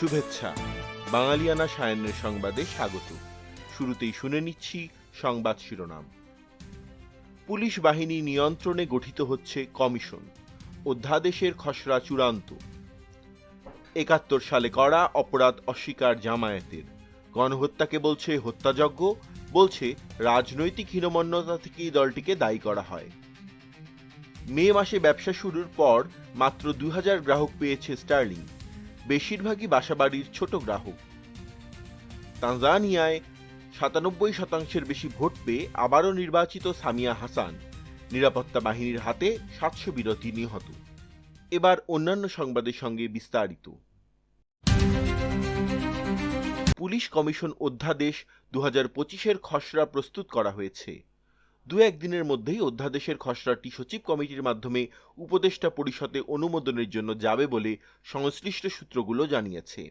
শুভেচ্ছা। বাঙালিয়ানা সায়নের সংবাদে স্বাগত। শুরুতেই শুনে নিচ্ছি সংবাদ শিরোনাম। পুলিশ বাহিনী নিয়ন্ত্রণে গঠিত হচ্ছে কমিশন। অধ্যাদেশের খসড়া চূড়ান্ত। একাত্তর সালে করা অপরাধ অস্বীকার জামায়াতের। গণহত্যাকে বলছে হত্যাযজ্ঞ, বলছে রাজনৈতিক হীনমন্যতা থেকেই দলটিকে দায়ী করা হয়। মে মাসে ব্যবসা শুরুর পর মাত্র দুই হাজার গ্রাহক পেয়েছে স্টার্লিং। বেশিরভাগই বাসাবাড়ির ছোট গ্রাহক। তানজানিয়ায় সাতানব্বই শতাংশের বেশি ভোট পেয়ে আবারও নির্বাচিত সামিয়া হাসান নিরাপত্তা বাহিনীর হাতে সাতশো বিরতি নিহত। এবার অন্যান্য সংবাদের সঙ্গে বিস্তারিত। পুলিশ কমিশন অধ্যাদেশ দু হাজার পঁচিশের খসড়া প্রস্তুত করা হয়েছে। দু একদিনের মধ্যেই অধ্যাদেশের খসড়াটি সচিব কমিটির মাধ্যমে উপদেষ্টা পরিষদে অনুমোদনের জন্য যাবে বলে সংশ্লিষ্ট সূত্রগুলো জানিয়েছে।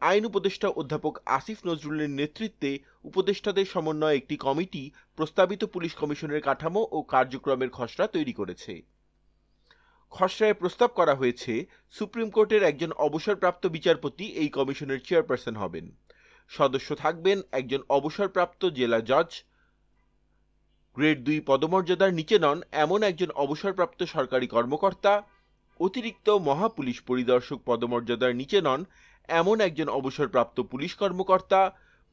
আইন উপদেষ্টা অধ্যাপক আসিফ নজরুলের নেতৃত্বে উপদেষ্টাদের সমন্বয়ে একটি কমিটি প্রস্তাবিত পুলিশ কমিশনের কাঠামো ও কার্যক্রমের খসড়া তৈরি করেছে। খসড়ায় প্রস্তাব করা হয়েছে, সুপ্রিম কোর্টের একজন অবসরপ্রাপ্ত বিচারপতি এই কমিশনের চেয়ারপারসন হবেন। সদস্য থাকবেন একজন অবসরপ্রাপ্ত জেলা জজ গ্রেড দুই পদমর্যাদার নিচে নন এমন একজন অবসরপ্রাপ্ত সরকারি কর্মকর্তা, অতিরিক্ত মহাপুলিশ পরিদর্শক পদমর্যাদার নিচে নন এমন একজন অবসরপ্রাপ্ত পুলিশ কর্মকর্তা,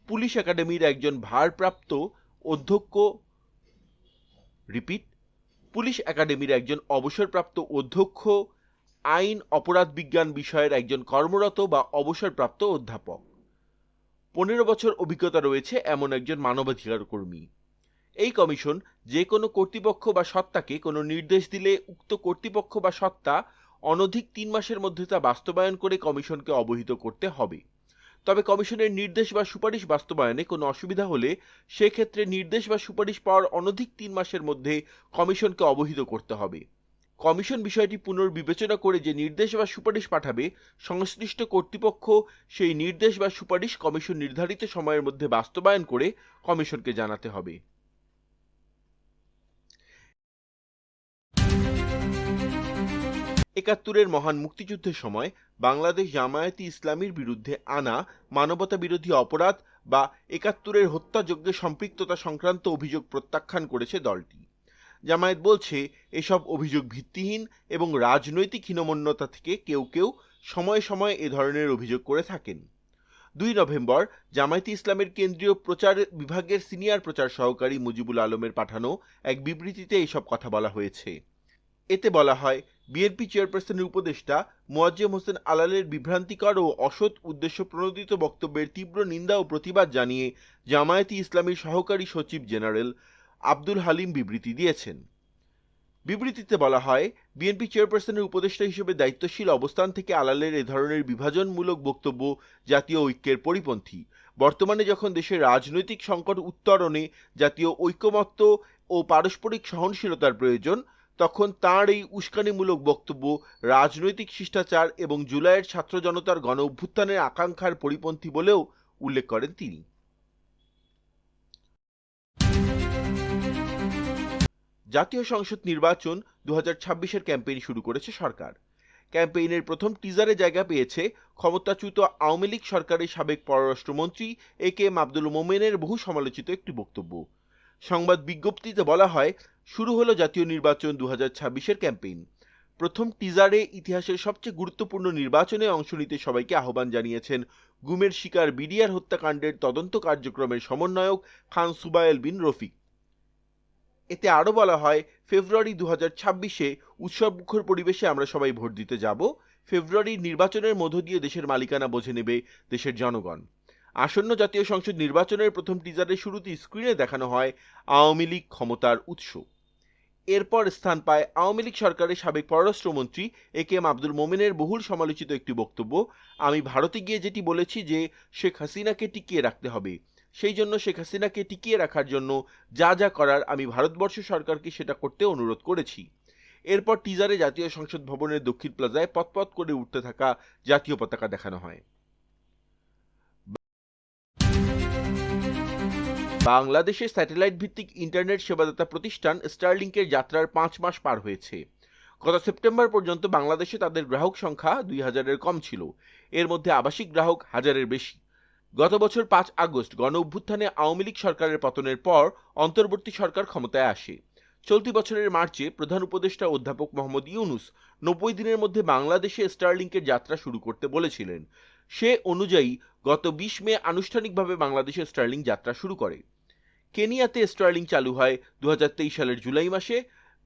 পুলিশ একাডেমির একজন ভারপ্রাপ্ত অধ্যক্ষ, রিপিট, পুলিশ একাডেমির একজন অবসরপ্রাপ্ত অধ্যক্ষ, আইন, অপরাধ বিজ্ঞান বিষয়ের একজন কর্মরত বা অবসরপ্রাপ্ত অধ্যাপক। পনেরো বছর অভিজ্ঞতা রয়েছে এমন একজন মানবাধিকার কর্মী এই কমিশন যে কোনো কর্তৃপক্ষ বা সত্তাকে কোনো নির্দেশ দিলে উক্ত কর্তৃপক্ষ বা সত্তা অনধিক তিন মাসের মধ্যে তা বাস্তবায়ন করে কমিশনকে অবহিত করতে হবে। তবে কমিশনের নির্দেশ বা সুপারিশ বাস্তবায়নে কোনো অসুবিধা হলে সেক্ষেত্রে নির্দেশ বা সুপারিশ পাওয়ার অনধিক তিন মাসের মধ্যে কমিশনকে অবহিত করতে হবে। কমিশন বিষয়টি পুনর্বিবেচনা করে যে নির্দেশ বা সুপারিশ পাঠাবে সংশ্লিষ্ট কর্তৃপক্ষ, সেই নির্দেশ বা সুপারিশ কমিশন নির্ধারিত সময়ের মধ্যে বাস্তবায়ন করে কমিশনকে জানাতে হবে। একাত্তরের মহান মুক্তিযুদ্ধের সময় বাংলাদেশ জামায়াতি ইসলামীর বিরুদ্ধে আনা মানবতা বিরোধী অপরাধ বা একাত্তরের হত্যাযজ্ঞে সম্পৃক্ততা সংক্রান্ত অভিযোগ প্রত্যাখ্যান করেছে দলটি। জামায়াত বলছে, এসব অভিযোগ ভিত্তিহীন এবং রাজনৈতিক হীনমন্যতা থেকে কেউ কেউ সময়ে সময়ে এ ধরনের অভিযোগ করে থাকেন। দুই নভেম্বর, জামায়াতে ইসলামের কেন্দ্রীয় প্রচার বিভাগের সিনিয়র প্রচার সহকারী মুজিবুল আলমের পাঠানো এক বিবৃতিতে এসব কথা বলা হয়েছে। এতে বলা হয় বিএনপি চেয়ারপারসনের উপদেষ্টা মোয়াজ্জেম হোসেন আলালের বিভ্রান্তিকর ও অসৎ উদ্দেশ্য প্রণোদিত বক্তব্যের তীব্র নিন্দা ও প্রতিবাদ জানিয়ে জামায়াতি ইসলামীর সহকারী সচিব জেনারেল আব্দুল হালিম বিবৃতি দিয়েছেন। বিবৃতিতে বলা হয়, বিএনপি চেয়ারপারসনের উপদেষ্টা হিসেবে দায়িত্বশীল অবস্থান থেকে আলালের এ ধরনের বিভাজনমূলক বক্তব্য জাতীয় ঐক্যের পরিপন্থী। বর্তমানে যখন দেশের রাজনৈতিক সংকট উত্তরণে জাতীয় ঐকমত্য ও পারস্পরিক সহনশীলতার প্রয়োজন তখন তাঁর এই উস্কানিমূলক বক্তব্য, রাজনৈতিক শিষ্টাচার এবং জুলাইয়ের ছাত্র জনতার গণ অভ্যুত্থানের আকাঙ্ক্ষার পরিপন্থী বলেও উল্লেখ করেন তিনি। জাতীয় সংসদ নির্বাচন দু হাজার ক্যাম্পেইন শুরু করেছে সরকার। ক্যাম্পেইনের প্রথম টিজারে জায়গা পেয়েছে ক্ষমতাচ্যুত আওয়ামী লীগ সরকারের সাবেক পররাষ্ট্রমন্ত্রী এ কে এম আব্দুল মোমেনের বহু সমালোচিত একটি বক্তব্য। সংবাদ বিজ্ঞপ্তিতে বলা হয় শুরু হলো জাতীয় নির্বাচন দু হাজার ছাব্বিশের ক্যাম্পেইন। প্রথম টিজারে ইতিহাসের সবচেয়ে গুরুত্বপূর্ণ নির্বাচনে অংশ নিতে সবাইকে আহ্বান জানিয়েছেন গুমের শিকার বিডিআর হত্যাকাণ্ডের তদন্ত কার্যক্রমের সমন্বয়ক খান সুবায়েল বিন রফিক। এতে আরও বলা হয়, ফেব্রুয়ারি দু হাজার ছাব্বিশে উৎসবমুখর পরিবেশে আমরা সবাই ভোট দিতে যাব। ফেব্রুয়ারির নির্বাচনের মধ্য দিয়ে দেশের মালিকানা বোঝে নেবে দেশের জনগণ। আসন্ন জাতীয় সংসদ নির্বাচনের প্রথম টিজারের শুরুতে স্ক্রিনে দেখানো হয় আওয়ামী লীগ ক্ষমতার উৎস। এরপর স্থান পায় আওয়ামী লীগ সরকারের সাবেক পররাষ্ট্রমন্ত্রী এ কে এম আব্দুল মোমেনের বহুল সমালোচিত একটি বক্তব্য। আমি ভারতে গিয়ে যেটি বলেছি যে, শেখ হাসিনাকে টিকিয়ে রাখতে হবে। সেই জন্য শেখ হাসিনাকে টিকিয়ে রাখার জন্য যা যা করার আমি ভারতবর্ষ সরকারকে সেটা করতে অনুরোধ করেছি। এরপর টিজারে জাতীয় সংসদ ভবনের দক্ষিণ প্লাজায় পথপথ করে উঠতে থাকা জাতীয় পতাকা দেখানো হয়। বাংলাদেশের স্যাটেলাইট ভিত্তিক ইন্টারনেট সেবাদাতা প্রতিষ্ঠান স্টারলিংকের যাত্রার পাঁচ মাস পার হয়েছে। গত সেপ্টেম্বর পর্যন্ত বাংলাদেশে তাদের গ্রাহক সংখ্যা দুই হাজারের কম ছিল। এর মধ্যে আবাসিক গ্রাহক হাজারের বেশি। গত বছর পাঁচ আগস্ট গণ অভ্যুত্থানে আওয়ামী লীগ সরকারের পতনের পর অন্তর্বর্তী সরকার ক্ষমতায় আসে। চলতি বছরের মার্চে প্রধান উপদেষ্টা অধ্যাপক মোহাম্মদ ইউনুস নব্বই দিনের মধ্যে বাংলাদেশে স্টারলিংকের যাত্রা শুরু করতে বলেছিলেন। সে অনুযায়ী গত বিশ মে আনুষ্ঠানিকভাবে বাংলাদেশে স্টার্লিং যাত্রা শুরু করে। কেনিয়াতে স্টার্লিং চালু হয়। দু হাজার তেইশ সালের জুলাই মাসে,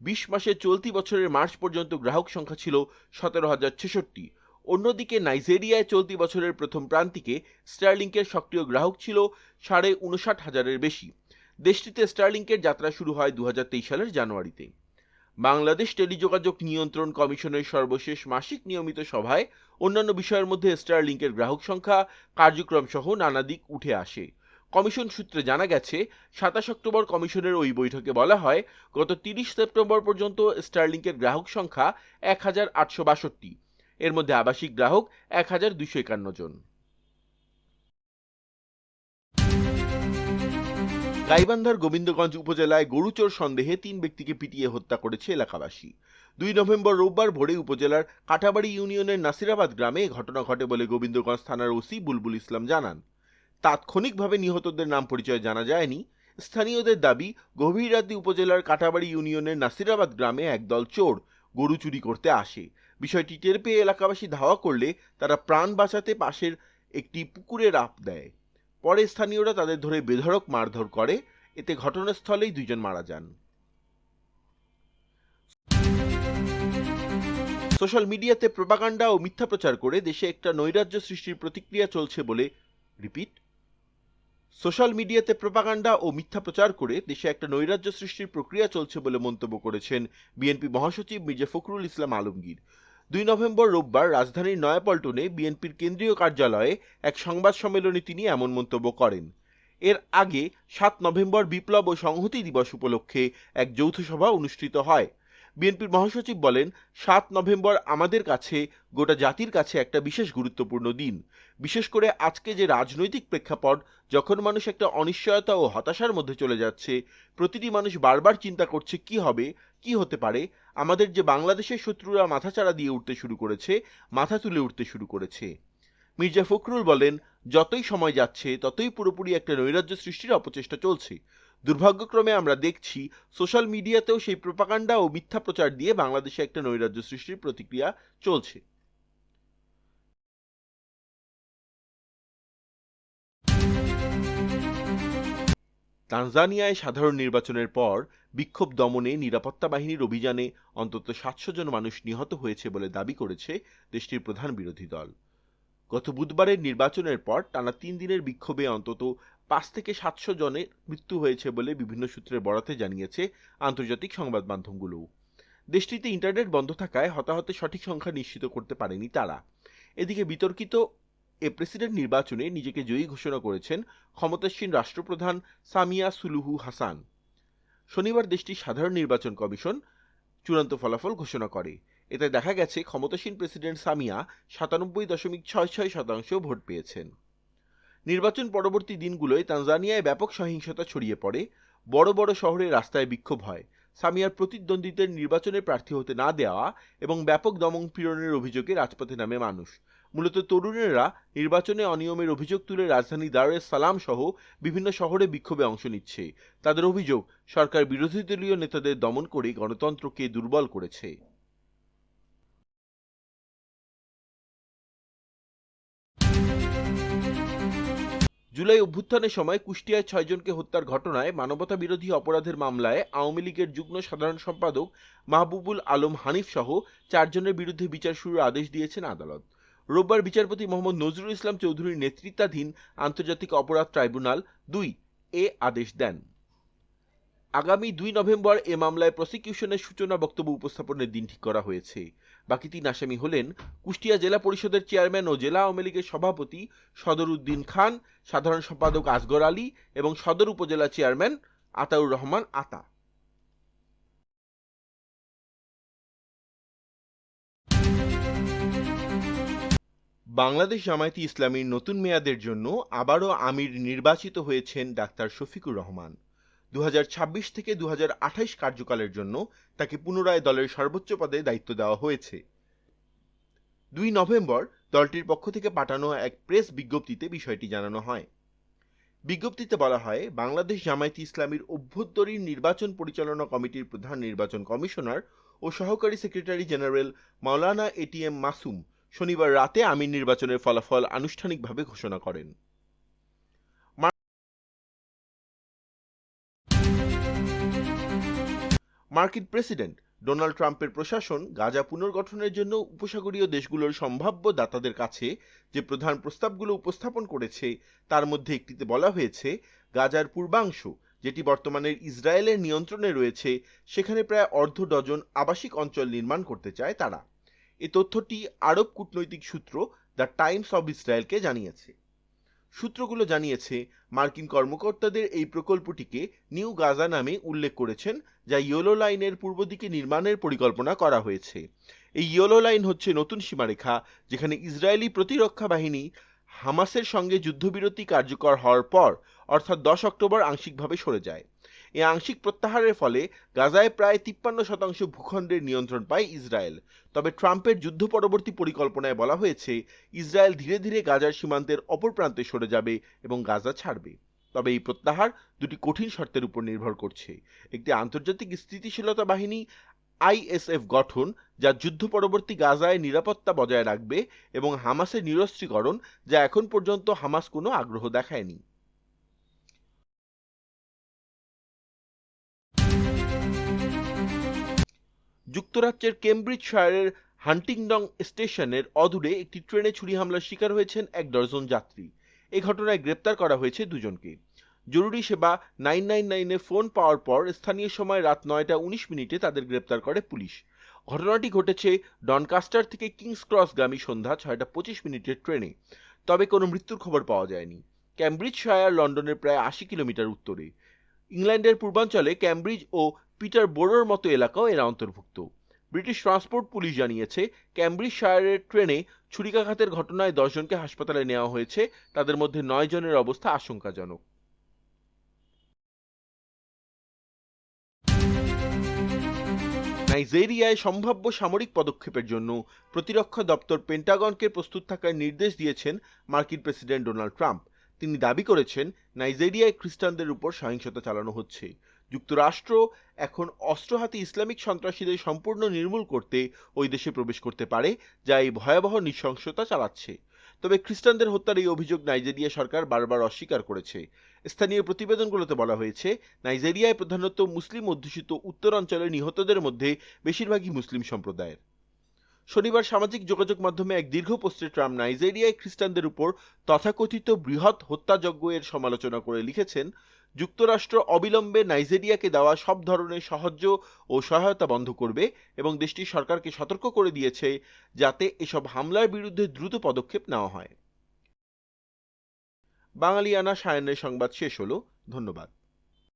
বিশ মাসে চলতি বছরের মার্চ পর্যন্ত গ্রাহক সংখ্যা ছিল সতেরো হাজার ছেষট্টি। অন্যদিকে নাইজেরিয়ায় চলতি বছরের প্রথম প্রান্তিকে স্টারলিংকের সক্রিয় গ্রাহক ছিল সাড়ে উনষাট হাজারের বেশি। দেশটিতে স্টারলিংকের যাত্রা শুরু হয় দু হাজার তেইশ সালের জানুয়ারিতে। বাংলাদেশ টেলিযোগাযোগ নিয়ন্ত্রণ কমিশনের সর্বশেষ মাসিক নিয়মিত সভায় অন্যান্য বিষয়ের মধ্যে স্টারলিংকের গ্রাহক সংখ্যা কার্যক্রম সহ নানা দিক উঠে আসে। কমিশন সূত্রে জানা গেছে, সাতাশ অক্টোবর কমিশনের ওই বৈঠকে বলা হয়, গত তিরিশ সেপ্টেম্বর পর্যন্ত স্টারলিংকের গ্রাহক সংখ্যা এক হাজার আটশো বাষট্টি। এর মধ্যে আবাসিক গ্রাহক এক হাজার দুইশো একান্ন জন। গাইবান্ধার গোবিন্দগঞ্জ উপজেলায় গরুচোর সন্দেহে তিন ব্যক্তিকে পিটিয়ে হত্যা করেছে এলাকাবাসী। দুই নভেম্বর রোববার ভোরে উপজেলার কাটাবাড়ি ইউনিয়নের নাসিরাবাদ গ্রামে ঘটনা ঘটে বলে গোবিন্দগঞ্জ থানার ওসি বুলবুল ইসলাম জানান। তাৎক্ষণিকভাবে নিহতদের নাম পরিচয় জানা যায়নি। স্থানীয়দের দাবি গভীর রাতে উপজেলার কাটাবাড়ি ইউনিয়নের নাসিরাবাদ গ্রামে একদল চোর গরু চুরি করতে আসে। বিষয়টি টের পেয়ে এলাকাবাসী ধাওয়া করলে তারা প্রাণ বাঁচাতে পাশের একটি পুকুরে রাপ দেয়। পরে স্থানীয়রা তাদের ধরে বেধড়ক মারধর করে। এতে ঘটনাস্থলেই দুইজন মারা যান। সোশ্যাল মিডিয়াতে প্রপাগান্ডা ও মিথ্যা প্রচার করে দেশে একটা নৈরাজ্য সৃষ্টির প্রতিক্রিয়া চলছে বলে রিপিট সোশ্যাল মিডিয়াতে প্রপাগান্ডা ও মিথ্যা প্রচার করে দেশে একটা নৈরাজ্য সৃষ্টির প্রক্রিয়া চলছে বলে মন্তব্য করেছেন বিএনপি মহাসচিব মির্জা ফখরুল ইসলাম আলমগীর। দুই নভেম্বর রোববার রাজধানীর নয়াপল্টনে বিএনপির কেন্দ্রীয় কার্যালয়ে এক সংবাদ সম্মেলনে তিনি এমন মন্তব্য করেন। এর আগে সাত নভেম্বর বিপ্লব ও সংহতি দিবস উপলক্ষে এক যৌথ সভা অনুষ্ঠিত হয়। বিএনপির মহাসচিব বলেন, সাত নভেম্বর আমাদের কাছে, গোটা জাতির কাছে একটা বিশেষ গুরুত্বপূর্ণ দিন। বিশেষ করে আজকে যে রাজনৈতিক প্রেক্ষাপট, যখন মানুষ একটা অনিশ্চয়তা ও হতাশার মধ্যে চলে যাচ্ছে, প্রতিটি মানুষ বারবার চিন্তা করছে কি হবে, কি হতে পারে? আমাদের যে বাংলাদেশের শত্রুরা মাথাচাড়া দিয়ে উঠতে শুরু করেছে, মাথা তুলে উঠতে শুরু করেছে। মির্জা ফখরুল বলেন, যতই সময় যাচ্ছে, ততই পুরোপুরি একটা নৈরাজ্য সৃষ্টির অপচেষ্টা চলছে। দুর্ভাগ্যক্রমে আমরা দেখছি, সোশ্যাল মিডিয়াতেও সেই প্রপাকাণ্ডা ও মিথ্যা প্রচার দিয়ে বাংলাদেশে একটা নৈরাজ্য সৃষ্টির প্রতিক্রিয়া চলছে। তানজানিয়ায় সাধারণ নির্বাচনের পর বিক্ষোভ দমনে নিরাপত্তা বাহিনীর অভিযানে অন্তত সাতশো জন মানুষ নিহত হয়েছে বলে দাবি করেছে দেশটির প্রধান বিরোধী দল। গত বুধবারের নির্বাচনের পর টানা তিন দিনের বিক্ষোভে অন্তত পাঁচ থেকে সাতশো জনের মৃত্যু হয়েছে বলে বিভিন্ন সূত্রের বরাতে জানিয়েছে আন্তর্জাতিক সংবাদ মাধ্যমগুলোও দেশটিতে ইন্টারনেট বন্ধ থাকায় হতাহতের সঠিক সংখ্যা নিশ্চিত করতে পারেনি তারা। এদিকে বিতর্কিত এ প্রেসিডেন্ট নির্বাচনে নিজেকে জয়ী ঘোষণা করেছেন ক্ষমতাসীন রাষ্ট্রপ্রধান সামিয়া সুলুহু হাসান। শনিবার দেশটির সাধারণ নির্বাচন কমিশন চূড়ান্ত ফলাফল ঘোষণা করে। এতে দেখা গেছে, ক্ষমতাসীন প্রেসিডেন্ট সামিয়া সাতানব্বই দশমিক ছয় ছয় শতাংশ ভোট পেয়েছেন। নির্বাচন পরবর্তী দিনগুলোয় তানজানিয়ায় ব্যাপক সহিংসতা ছড়িয়ে পড়ে, বড় বড় শহরে রাস্তায় বিক্ষোভ হয়। সামিয়ার প্রতিদ্বন্দ্বীদের নির্বাচনে প্রার্থী হতে না দেওয়া এবং ব্যাপক দমন পীড়নের অভিযোগে রাজপথে নামে মানুষ। মূলত তরুণেরা নির্বাচনে অনিয়মের অভিযোগ তুলে রাজধানী দার সালাম সহ বিভিন্ন শহরে বিক্ষোভে অংশ নিচ্ছে। তাদের অভিযোগ, সরকার বিরোধী দলীয় নেতাদের দমন করে গণতন্ত্রকে দুর্বল করেছে। জুলাই অভ্যুত্থানের সময় কুষ্টিয়ায় ছয়জনকে হত্যার ঘটনায় মানবতা বিরোধী অপরাধের মামলায় আওয়ামী লীগের যুগ্ম সাধারণ সম্পাদক মাহবুবুল আলম হানিফ সহ চারজনের বিরুদ্ধে বিচার শুরুর আদেশ দিয়েছেন আদালত। রোববার বিচারপতি মোহাম্মদ নজরুল ইসলাম চৌধুরীর নেতৃত্বাধীন আন্তর্জাতিক অপরাধ ট্রাইব্যুনাল দুই এ আদেশ দেন। আগামী দুই নভেম্বর এ মামলায় প্রসিকিউশনের সূচনা বক্তব্য উপস্থাপনের দিন ঠিক করা হয়েছে। বাকি তিন আসামি হলেন কুষ্টিয়া জেলা পরিষদের চেয়ারম্যান ও জেলা আওয়ামী লীগের সভাপতি সদর উদ্দিন খান, সাধারণ সম্পাদক আসগর আলী এবং সদর উপজেলা চেয়ারম্যান আতাউর রহমান আতা। বাংলাদেশ জামায়াতি ইসলামীর নতুন মেয়াদের জন্য আবারও আমির নির্বাচিত হয়েছেন ডাক্তার শফিকুর রহমান। দু হাজার ছাব্বিশ থেকে দু কার্যকালের জন্য তাকে পুনরায় দলের সর্বোচ্চ পদে দায়িত্ব দেওয়া হয়েছে। দুই নভেম্বর দলটির পক্ষ থেকে পাঠানো এক প্রেস বিজ্ঞপ্তিতে বিষয়টি জানানো হয়। বিজ্ঞপ্তিতে বলা হয়, বাংলাদেশ জামায়াতে ইসলামীর অভ্যন্তরীণ নির্বাচন পরিচালনা কমিটির প্রধান নির্বাচন কমিশনার ও সহকারী secretary general Maulana ATM Masum শনিবার রাতে আমির নির্বাচনের ফলাফল আনুষ্ঠানিকভাবে ঘোষণা করেন। মার্কিন প্রেসিডেন্ট ডোনাল্ড ট্রাম্পের প্রশাসন গাজা পুনর্গঠনের জন্য উপসাগরীয় দেশগুলোর সম্ভাব্য দাতাদের কাছে যে প্রধান প্রস্তাবগুলো উপস্থাপন করেছে, তার মধ্যে একটিতে বলা হয়েছে, গাজার পূর্বাংশ, যেটি বর্তমানের ইসরায়েলের নিয়ন্ত্রণে রয়েছে, সেখানে প্রায় অর্ধ ডজন আবাসিক অঞ্চল নির্মাণ করতে চায় তারা। এ তথ্যটি আরব কূটনৈতিক সূত্র দ্য টাইমস অব ইসরায়েলকে জানিয়েছে। সূত্রগুলো জানিয়েছে, মার্কিন কর্মকর্তাদের এই প্রকল্পটিকে নিউ গাজা নামে উল্লেখ করেছেন, যা ইয়োলো লাইনের পূর্ব দিকে নির্মাণের পরিকল্পনা করা হয়েছে। এই ইয়োলো লাইন হচ্ছে নতুন সীমারেখা, যেখানে ইসরায়েলি প্রতিরক্ষা বাহিনী হামাসের সঙ্গে যুদ্ধবিরতি কার্যকর হওয়ার পর, অর্থাৎ দশ অক্টোবর আংশিকভাবে সরে যায়। এই আংশিক প্রত্যাহারের ফলে গাজায় প্রায় তিপ্পান্ন শতাংশ ভূখণ্ডের নিয়ন্ত্রণ পায় ইসরায়েল। তবে ট্রাম্পের যুদ্ধ পরবর্তী পরিকল্পনায় বলা হয়েছে, ইসরায়েল ধীরে ধীরে গাজার সীমান্তের অপর প্রান্তে সরে যাবে এবং গাজা ছাড়বে। তবে এই প্রত্যাহার দুটি কঠিন শর্তের উপর নির্ভর করছে। একটি আন্তর্জাতিক স্থিতিশীলতা বাহিনী, আইএসএফ গঠন, যা যুদ্ধ পরবর্তী গাজায় নিরাপত্তা বজায় রাখবে এবং হামাসের নিরস্ত্রীকরণ, যা এখন পর্যন্ত হামাস কোনো আগ্রহ দেখায়নি। যুক্তরাজ্যের কেমব্রিজ শায়ারের হান্টিংডং স্টেশনের অদূরে একটি ট্রেনে ছুরি হামলার শিকার হয়েছেন এক ডজন যাত্রী। এ ঘটনায় গ্রেপ্তার করা হয়েছে দুজনকে। জরুরি সেবা নাইন নাইন নাইনে ফোন পাওয়ার পর স্থানীয় সময় রাত নয়টা উনিশ মিনিটে তাদের গ্রেপ্তার করে পুলিশ। ঘটনাটি ঘটেছে ডনকাস্টার থেকে কিংস ক্রসগামী সন্ধ্যা ছয়টা পঁচিশ মিনিটের ট্রেনে। তবে কোনো মৃত্যুর খবর পাওয়া যায়নি। ক্যামব্রিজ শায়ার লন্ডনের প্রায় আশি কিলোমিটার উত্তরে। ইংল্যান্ডের পূর্বাঞ্চলে ক্যামব্রিজ ও পিটার বোরোর মতো এলাকাও এরা অন্তর্ভুক্ত। ব্রিটিশ ট্রান্সপোর্ট পুলিশ জানিয়েছে ক্যামব্রিজ শায়ারের ট্রেনে ছুরিকাঘাতের ঘটনায় দশজনকে হাসপাতালে নেওয়া হয়েছে। তাদের মধ্যে নয় জনের অবস্থা আশঙ্কাজনক। নাইজেরিয়ায় সম্ভাব্য সামরিক পদক্ষেপের জন্য প্রতিরক্ষা দপ্তর পেন্টাগনকে প্রস্তুত থাকার নির্দেশ দিয়েছেন মার্কিন প্রেসিডেন্ট ডোনাল্ড ট্রাম্প। তিনি দাবি করেছেন, নাইজেরিয়ায় খ্রিস্টানদের উপর সহিংসতা চালানো হচ্ছে। যুক্তরাষ্ট্র এখন অস্ত্র হাতে ইসলামিক সন্ত্রাসীদের সম্পূর্ণ নির্মূল করতে ওই দেশে প্রবেশ করতে পারে, যা এই ভয়াবহ নৃশংসতা চালাচ্ছে। তবে খ্রিস্টানদের হত্যার এই অভিযোগ নাইজেরিয়া সরকার বারবার অস্বীকার করেছে। স্থানীয় প্রতিবেদনগুলোতে বলা হয়েছে, নাইজেরিয়ায় প্রধানত মুসলিম অধ্যুষিত উত্তর অঞ্চলের নিহতদের মধ্যে বেশিরভাগই মুসলিম সম্প্রদায়ের। শনিবার সামাজিক যোগাযোগ মাধ্যমে এক দীর্ঘ পোস্টে ট্রাম্প নাইজেরিয়ায় খ্রিস্টানদের উপর তথাকথিত বৃহৎ হত্যাযজ্ঞ এর সমালোচনা করে লিখেছেন যুক্তরাষ্ট্র অবিলম্বে নাইজেরিয়াকে দেওয়া সব ধরনের সাহায্য ও সহায়তা বন্ধ করবে এবং দেশটির সরকারকে সতর্ক করে দিয়েছে যাতে এসব হামলার বিরুদ্ধে দ্রুত পদক্ষেপ নেওয়া হয়। বাঙালিয়ানা সায়নের সংবাদ শেষ হলো। ধন্যবাদ।